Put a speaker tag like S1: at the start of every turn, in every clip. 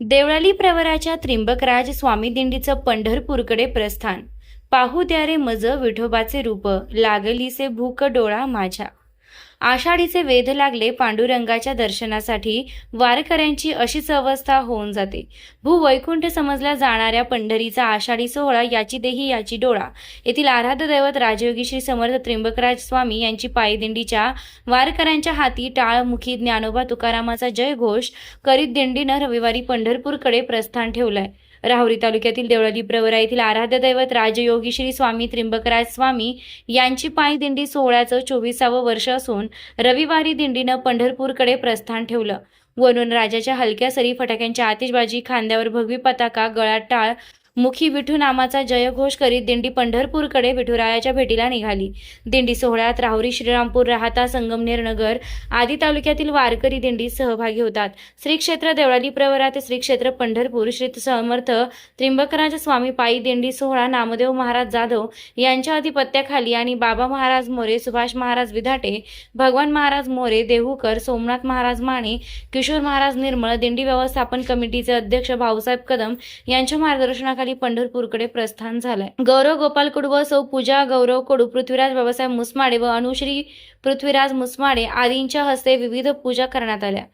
S1: देवळाली प्रवराच्या त्रिंबकराज स्वामी दिंडीचं पंढरपूरकडे प्रस्थान. पाहू द्या रे मज विठोबाचे रूप लागलीसे भूक डोळा माझ्या. आषाढीचे वेध लागले पांडुरंगाच्या दर्शनासाठी वारकऱ्यांची अशीच अवस्था होऊन जाते. भूवैकुंठ समजल्या जाणाऱ्या पंढरीचा आषाढी सोहळा याची देही याची डोळा. येथील आराध्य दैवत राजयोगी श्री समर्थ त्रिंबकराज स्वामी यांची पायदिंडीच्या वारकऱ्यांच्या हाती टाळमुखी ज्ञानोबा तुकारामाचा जयघोष करीत दिंडीनं रविवारी पंढरपूरकडे प्रस्थान ठेवलंय. राहुरी तालुक्यातील देवळाली प्रवरा येथील आराध्य दैवत राजयोगी श्री स्वामी त्रिंबकराज स्वामी यांची पायी दिंडी सोहळ्याचं चोवीसावं वर्ष असून रविवारी दिंडीनं पंढरपूरकडे प्रस्थान ठेवलं. वरून राजाच्या हलक्या सरी फटाक्यांच्या आतिषबाजी खांद्यावर भगवी पताका गळात टाळ मुखी विठू नामाचा जयघोष करीत दिंडी पंढरपूरकडे विठुरायाच्या भेटीला निघाली. दिंडी सोहळ्यात राहुरी श्रीरामपूर राहता संगमनेर नगर आदी तालुक्यातील वारकरी दिंडीत सहभागी होतात. श्री क्षेत्र देवळाली प्रवरा ते श्री क्षेत्र पंढरपूर श्री समर्थ त्रिंबकराज स्वामी पायी दिंडी सोहळा नामदेव महाराज जाधव यांच्या अधिपत्याखाली आणि बाबा महाराज मोरे सुभाष महाराज विधाटे भगवान महाराज मोरे देहूकर सोमनाथ महाराज माने किशोर महाराज निर्मळ दिंडी व्यवस्थापन कमिटीचे अध्यक्ष भाऊसाहेब कदम यांच्या मार्गदर्शनाखाली पंढरपूरकडे प्रस्थान झालंय. गौरव गोपाल कुडू व सौ पूजा गौरव कुडू पृथ्वीराज बाबासाहेब मुसमाडे व अनुश्री पृथ्वीराज मुसमाडे आदींच्या हस्ते विविध पूजा करण्यात आल्या.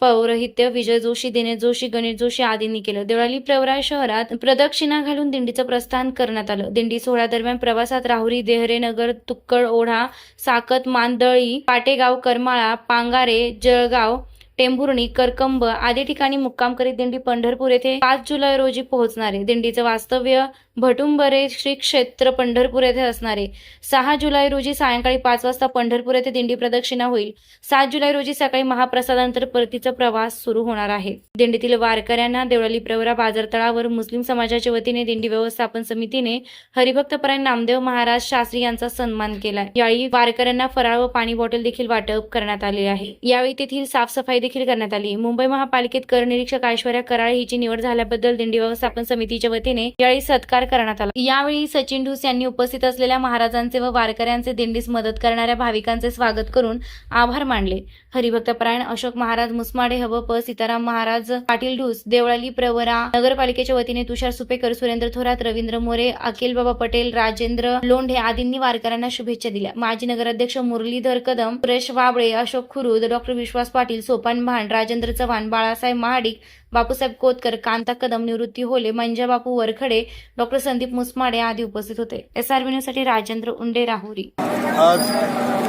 S1: पौरोहित्य विजय जोशी दिनेश जोशी गणेश जोशी आदींनी केलं. देवळाली प्रवरा शहरात प्रदक्षिणा घालून दिंडीचं प्रस्थान करण्यात आलं. दिंडी सोहळ्यादरम्यान प्रवासात राहुरी देहरे नगर तुक्कड ओढा साकत मांदळी पाटेगाव करमाळा पांगारे जळगाव टेंभुर्णी करकंब आदी ठिकाणी मुक्काम करीत दिंडी पंढरपूर येथे पाच जुलै रोजी पोहोचणारे. दिंडीचं वास्तव्य भटुंबरे श्री क्षेत्र पंढरपूर येथे असणारे. सहा जुलै रोजी सायंकाळी पाच वाजता पंढरपूर येथे दिंडी प्रदक्षिणा होईल. सात जुलै रोजी सकाळी महाप्रसादानंतर परतीचा प्रवास सुरू होणार आहे. दिंडीतील वारकऱ्यांना देवळाली प्रवरा बाजारतळावर मुस्लिम समाजाच्या वतीने दिंडी व्यवस्थापन समितीने हरिभक्तपरायण नामदेव महाराज शास्त्री यांचा सन्मान केलाय. यावेळी वारकऱ्यांना फराळ व पाणी बॉटल देखील वाटप करण्यात आले आहे. यावेळी तेथील साफसफाई देखील करण्यात आली. मुंबई महापालिकेत कर निरीक्षक ऐश्वर्या कराळे हिची निवड झाल्याबद्दल दिंडी व्यवस्थापन समितीच्या वतीने यावेळी सत्कार करण्यात आला. यावेळी सचिन ढूस यांनी उपस्थित असलेल्या महाराजांचे व वारकऱ्यांचे दिंडीस मदत करणाऱ्या भाविकांचे स्वागत करून आभार मानले. हरिभक्तपरायण अशोक महाराज मुसमाडे हव प सीताराम महाराज पाटील ढूस देवळाली प्रवरा नगरपालिकेच्या वतीने तुषार सुपेकर सुरेंद्र थोरात रवींद्र मोरे अखिल बाबा पटेल राजेंद्र लोंढे आदींनी वारकऱ्यांना शुभेच्छा दिल्या. माजी नगराध्यक्ष मुरलीधर कदम सुरेश वाबळे अशोक खुरुद डॉक्टर विश्वास पाटील सोपान भांड राजेंद्र चव्हाण बाळासाहेब महाडिक बापूसाहेब कोतकर कांता कदम निवृत्ती होले मंजा बापू वरखडे डॉक्टर संदीप मुसमाडे आदी उपस्थित होते. एस आरसाठी राजेंद्र उंडे राहुरी.
S2: आज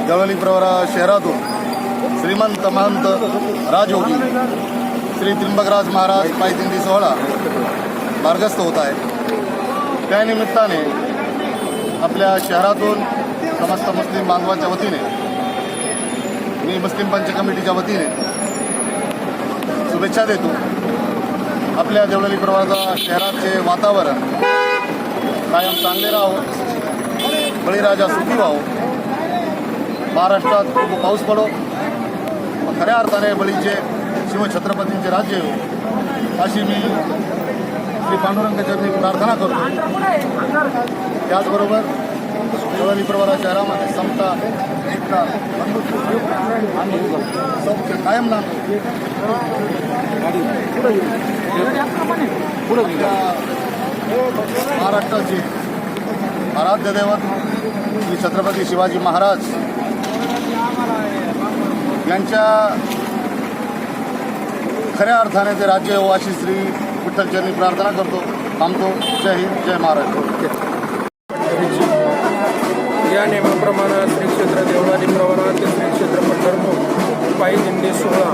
S2: जवळली प्रवरा शहरातून श्रीमंत महंत राजयोगी श्री त्रिंबकराज महाराज पायदिंडी सोहळा मार्गस्थ होत आहे. त्यानिमित्ताने आपल्या शहरातून समस्त मुस्लिम बांधवांच्या वतीने मी मुस्लिम पंच कमिटीच्या वतीने शुभेच्छा देतो. आपल्या देवळाली प्रवाराचा शहराचे वातावरण. कायम चांगले राहो. बळीराजा सुखी व्हावो. महाराष्ट्रात खूप पाऊस पडो. खऱ्या अर्थाने बळीचे शिवछत्रपतींचे राज्य येऊ अशी मी श्री पांडुरंगाच्या प्रार्थना करतो. त्याचबरोबर देवळी प्रवरा शहरामध्ये समता एकता बंधुत्व आणि सौख्य कायम नांदो महाराष्ट्राचे आराध्य दैवत श्री छत्रपती शिवाजी महाराज यांच्या खऱ्या अर्थाने ते राज्य वाशी अशी श्री विठ्ठलचरणी प्रार्थना करतो थांबतो जय हिंद जय महाराष्ट्र
S3: या नियमाप्रमाणे श्री क्षेत्र देवळाली प्रवरा ते श्री क्षेत्र पंढरपूर पायी दिंडी सोहळा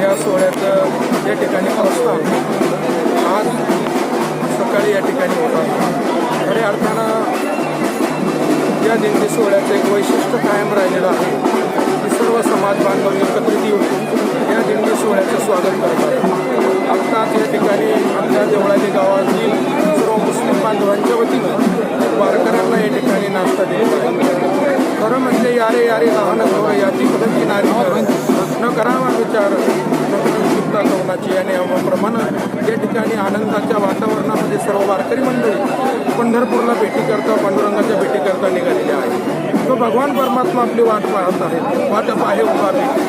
S3: या सोहळ्याचं या ठिकाणी प्रस्थान. आज सकाळी या ठिकाणी होतात खऱ्या अर्थानं या दिंडी सोहळ्याचं एक वैशिष्ट्य कायम राहिलेलं आहे की सर्व समाज बांधव एकत्रित येऊन या दिंडी सोहळ्याचं स्वागत करतात. आत्ताच या ठिकाणी आमच्या देवळाली गावातील सर्व मुस्लिम बांधवांच्या वतीनं याची प्रश्न करावा विचार न करू कवनाची या या ठिकाणी आनंदाच्या वातावरणामध्ये सर्व वारकरी मंडळी पंढरपूरला भेटी करता पांडुरंगाच्या भेटी करता निघालेले आहे तो भगवान परमात्मा आपली वाट पाहत आहे. वाट पाहे उभा भेटी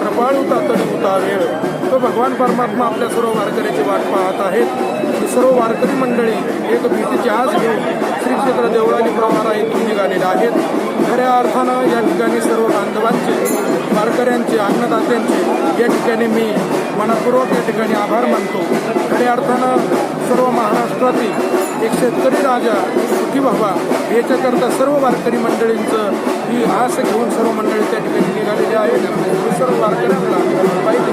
S3: कृपाळू तातडी उता वेळ. तो भगवान परमात्मा आपल्या सर्व वारकऱ्याची वाट पाहत आहेत. सर्व वारकरी मंडळी एक भीतीची आज घेऊन श्री क्षेत्र देवळाली प्रवारा येथून निघालेले आहेत. खऱ्या अर्थानं या ठिकाणी सर्व बांधवांचे वारकऱ्यांचे अन्नदात्यांचे या ठिकाणी मी मनपूर्वक या ठिकाणी आभार मानतो. खऱ्या अर्थानं सर्व महाराष्ट्रातील एक शेतकरी राजा सुखी व्हावा याच्याकरता सर्व वारकरी मंडळींचं ही आस घेऊन सर्व मंडळी त्या ठिकाणी निघालेली आहेत. सर्व वारकऱ्यांना पाहिजे